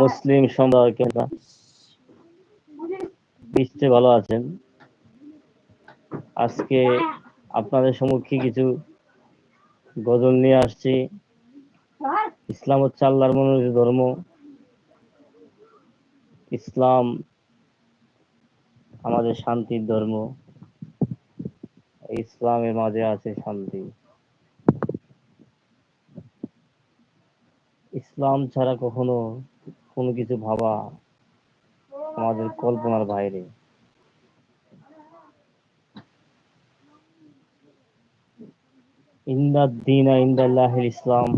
মুসলিম সম্প্রদায় ভালো আছেন। আজকে আপনাদের সম্মুখে কিছু গজল নিয়ে আসছি। ইসলাম হচ্ছে আল্লাহর মনোনীত ধর্ম। ইসলাম আমাদের শান্তির ধর্ম। ইসলামের মাঝে আছে শান্তি। ইসলাম ছাড়া কখনো কোনো কিছু ভাবা আমাদের কল্পনার বাইরে। ইসলাম।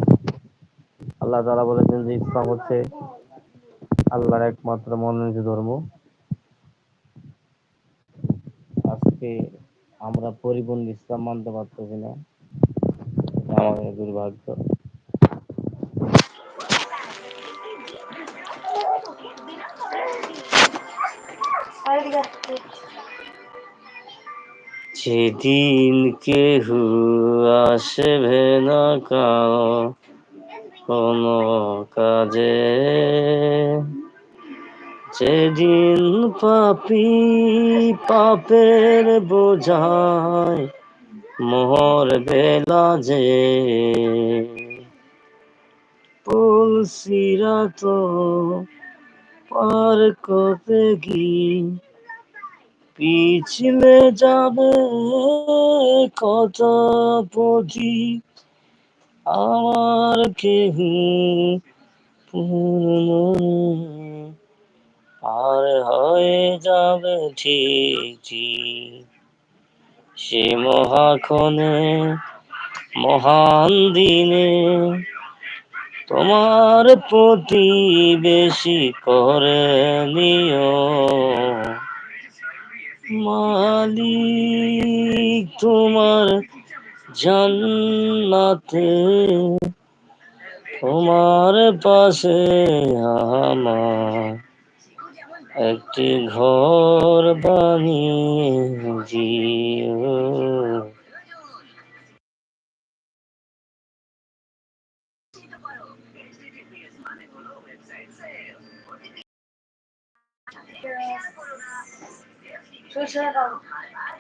আল্লাহ তারা বলেছেন যে ইসলাম হচ্ছে আল্লাহর একমাত্র মনোনীত ধর্ম। আজকে আমরা পরিপূর্ণ ইসলাম মানতে পারতেছি না। আমাদের দুর্ভাগ্য। যেদিন কেহু আসবে না কারও কোনো কাজে, যেদিন পাপি পাপের বোঝায় মোহর বেলা যে পুলসিরা তো পার করতে গিয়ে পিছলে যাবে কত পথি আমার কেহ আর হয়ে যাবে ঠিকই। সে মহাক্ষণে, মহান দিনে তোমার প্রতি বেশি করে নিও। তোমার জান্নাতে তোমার পাশে আমার একটি ঘর বানিয়ে